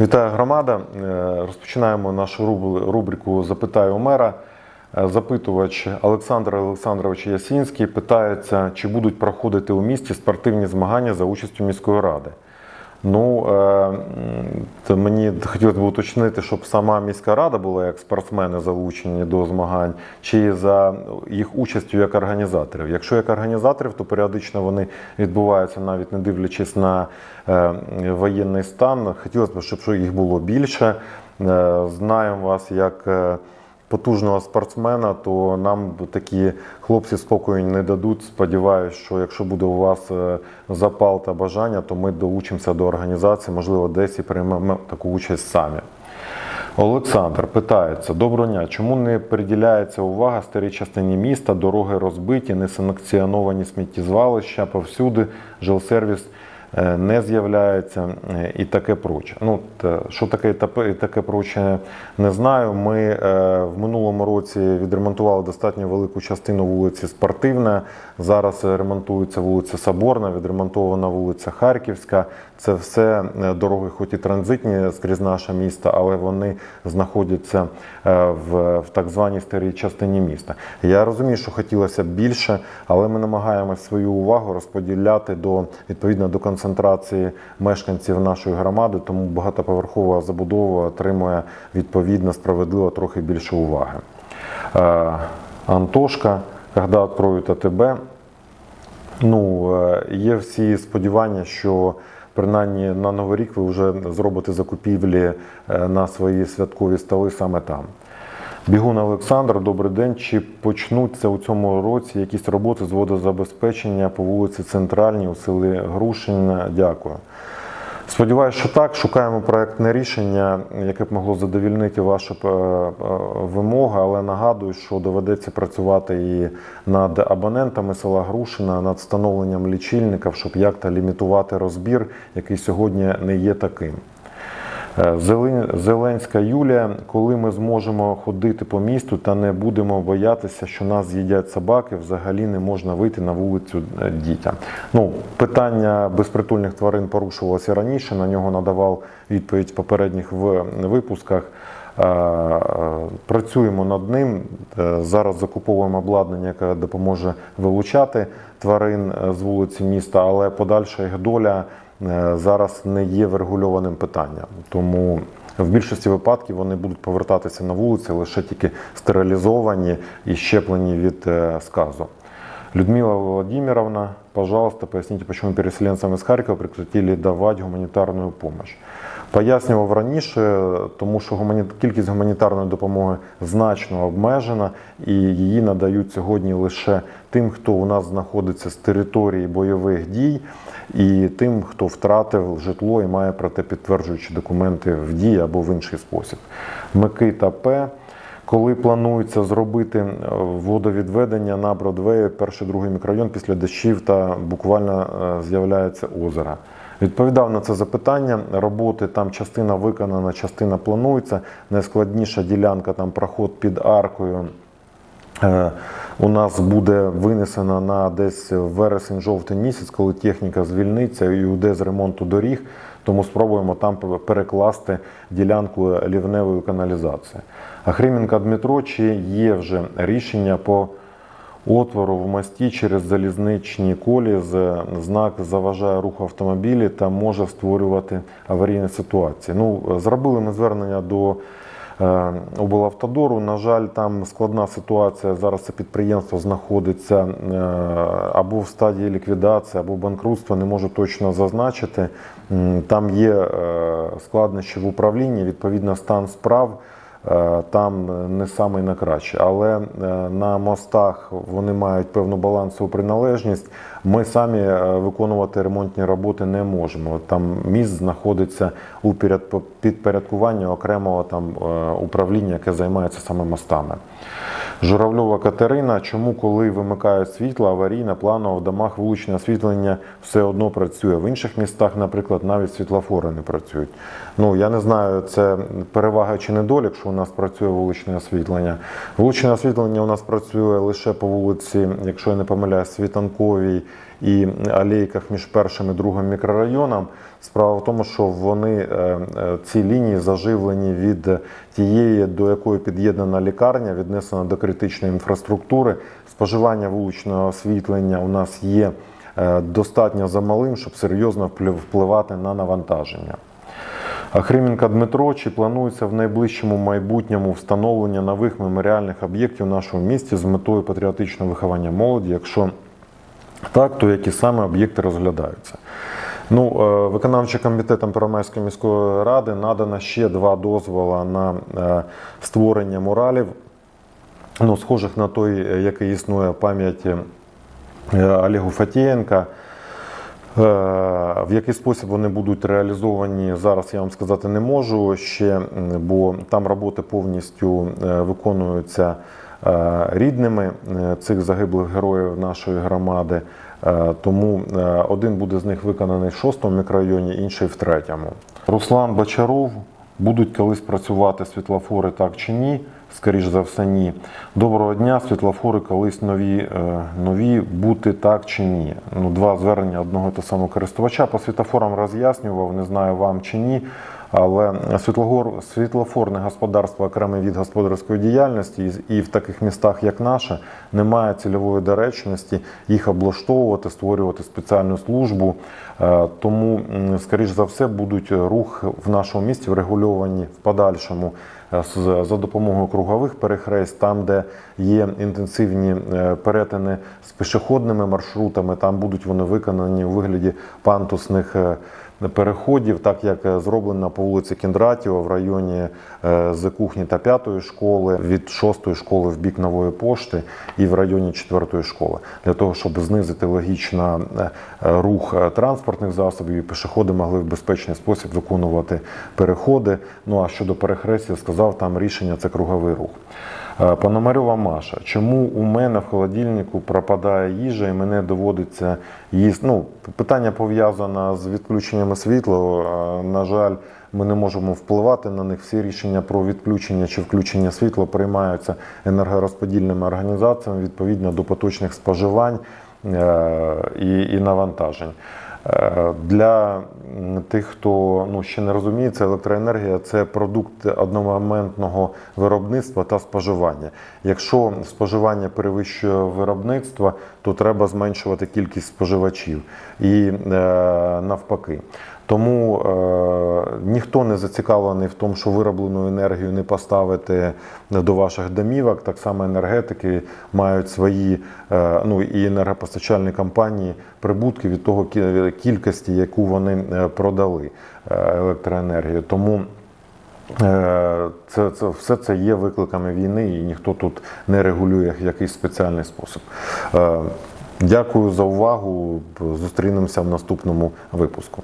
Вітаю громада. Е, Розпочинаємо нашу руб- рубрику Запитаю у мера. Е, Запитувач Олександр Олександрович Ясінський питається, чи будуть проходити у місті спортивні змагання за участю міської ради. Ну, е, мені хотілося б уточнити, щоб сама міська рада була як спортсмени залучені до змагань, чи за їх участю як організаторів. Якщо як організаторів, то періодично вони відбуваються, навіть не дивлячись на е, воєнний стан. Хотілося б, щоб їх було більше. Е, Знаємо вас як е, потужного спортсмена, то нам такі хлопці спокою не дадуть. Сподіваюсь, що якщо буде у вас е, запал та бажання, то ми долучимося до організації, можливо, десь і приймемо таку участь самі. Олександр питається: доброго дня, чому не приділяється увага старій частині міста, дороги розбиті, несанкціоновані сміттєзвалища повсюди, жилсервіс не з'являється е, і таке проче. Ну, що таке і таке- проче, не знаю. Ми е, в минулому році відремонтували достатньо велику частину вулиці Спортивна. Зараз е, ремонтується вулиця Соборна, відремонтована вулиця Харківська. Це все е, дороги, хоч і транзитні скрізь наше місто, але вони знаходяться е, в, в так званій старій частині міста. Я розумію, що хотілося б більше, але ми намагаємося свою увагу розподіляти до відповідно до концентрації мешканців нашої громади, тому багатоповерхова забудова отримує відповідно справедливо трохи більше уваги. Е, Антошка, коли откроют АТБ, Ну, е, є всі сподівання, що принаймні на Новий рік ви вже зробите закупівлі е, на свої святкові столи саме там. Бігун Олександр, добрий день. Чи почнуться у цьому році якісь роботи з водозабезпечення по вулиці Центральній у селі Грушин? Дякую. Сподіваюся, що так. Шукаємо проектне рішення, яке б могло задовільнити ваші е, е, вимоги, але нагадую, що доведеться працювати і над абонентами села Грушина, над встановленням лічильників, щоб як-то лімітувати розбір, який сьогодні не є таким. Е, Зелен- Зеленська Юлія, коли ми зможемо ходити по місту та не будемо боятися, що нас з'їдять собаки, взагалі не можна вийти на вулицю е, дітям. Ну, питання безпритульних тварин порушувалося раніше. На нього надавав відповідь попередніх в- випусках. Е, Працюємо над ним. Зараз закуповуємо обладнання, яке допоможе вилучати тварин з вулиці міста, але подальша їх доля зараз не є врегульованим питанням. Тому в більшості випадків вони будуть повертатися на вулиці лише тільки стерилізовані і щеплені від е, сказу. Людмила Владимировна, пожалуйста, поясните, почему переселенцам из Харкова прекратили давати гуманітарну помощь. Пояснював раніше, тому що гумані- кількість гуманітарної допомоги значно обмежена, і її надають сьогодні лише тим, хто у нас знаходиться з території бойових дій, і тим, хто втратив житло і має проте підтверджуючі документи в дії або в інший спосіб. Микита П. Коли планується зробити е, водовідведення на Бродвеї, перший другий мікрорайон після дощів та буквально е, з'являється озеро. Відповідав на це запитання. Роботи там частина виконана, частина планується. Найскладніша ділянка там проход під аркою. Е, У нас буде винесена на десь вересень-жовтень місяць, коли техніка звільниться і йде з ремонту доріг. Тому спробуємо там перекласти ділянку лівневої каналізації. А Хрімінка Дмитро, чи є вже рішення по отвору в мості через залізничні колі з знак заважає руху автомобілі та може створювати аварійні ситуації. Ну, зробили ми звернення до е, облавтодору. На жаль, там складна ситуація. Зараз це підприємство знаходиться е, або в стадії ліквідації, або банкрутства. Не можу точно зазначити. Там є е, складнощі в управлінні, відповідно, стан справ. Е, Там не самий на краще, але е, на мостах вони мають певну балансову приналежність. Ми самі е, виконувати ремонтні роботи не можемо. Там міст знаходиться у підпорядкуванні окремого там управління, яке займається саме мостами. Журавльова Катерина, чому коли вимикають світло, аварійне, планово в домах вуличне освітлення все одно працює. В інших містах, наприклад, навіть світлофори не працюють. Ну я не знаю, це перевага чи недолік, що у нас працює вуличне освітлення. Вуличне освітлення у нас працює лише по вулиці, якщо я не помиляюсь, Світанковій і алейках між першим і другим мікрорайоном. Справа в тому, що вони е, е, ці лінії заживлені від тієї, до якої під'єднана лікарня, віднесена до критичної інфраструктури. Споживання вуличного освітлення у нас є е, достатньо замалим, щоб серйозно вплив- впливати на навантаження. А Хрименка Дмитро, чи планується в найближчому майбутньому встановлення нових меморіальних об'єктів в нашому місті з метою патріотичного виховання молоді? Якщо так, то які саме об'єкти розглядаються? Ну, е, виконавчим комітетом Первомайської міської ради надано ще два дозволи на е, створення муралів, ну, схожих на той, е, який існує пам'яті е, Олегу Фатієнка. В який спосіб вони будуть реалізовані, зараз я вам сказати не можу ще, бо там роботи повністю виконуються рідними е, цих загиблих героїв нашої громади. Е, Тому е, один буде з них виконаний в шостому мікрорайоні, інший в третьому. Руслан Бочаров будуть колись працювати світлофори так чи ні? Скоріш за все, ні. Доброго дня, світлофори колись нові, е, нові бути так чи ні. Ну, два звернення одного того самого користувача. По світлофорам роз'яснював, не знаю вам чи ні. Але світлогор, світлофорне господарство окремий від господарської діяльності, і- в таких містах, як наше, немає цільової доречності їх облаштовувати, створювати спеціальну службу. Е, Тому, скоріш за все, будуть рух в нашому місті врегульовані в подальшому е, за допомогою кругових перехрест, там, де є інтенсивні е, перетини з пішохідними маршрутами, там будуть вони виконані у вигляді пантусних. Переходів, так як е, зроблено по вулиці Кіндратєва в районі е, з кухні та п'ятої школи, від шостої школи в бік нової пошти і в районі четвертої школи, для того, щоб знизити логічно е, рух транспортних засобів, і пішоходи могли в безпечний спосіб виконувати переходи. Ну а щодо перехрестя, сказав, там рішення це круговий рух. Е, Пономарьова Маша, чому у мене в холодильнику пропадає їжа і мене доводиться їсти? Ну, питання пов'язане з відключеннями світла. Е, На жаль, ми не можемо впливати на них. Всі рішення про відключення чи включення світла приймаються енергорозподільними організаціями відповідно до поточних споживань е, і, і навантажень. Е, Для тих, хто ну, ще не розуміє, це електроенергія це продукт одномоментного виробництва та споживання. Якщо споживання перевищує виробництво, то треба зменшувати кількість споживачів і е, навпаки. Тому е, ніхто не зацікавлений в тому, що вироблену енергію не поставити до ваших домівок. Так само енергетики мають свої, е, ну і енергопостачальні компанії прибутки від того кі- кількості, яку вони е, продали е, електроенергію. Тому е, це, це все це є викликами війни, і ніхто тут не регулює якийсь спеціальний спосіб. Дякую за увагу. Зустрінемося в наступному випуску.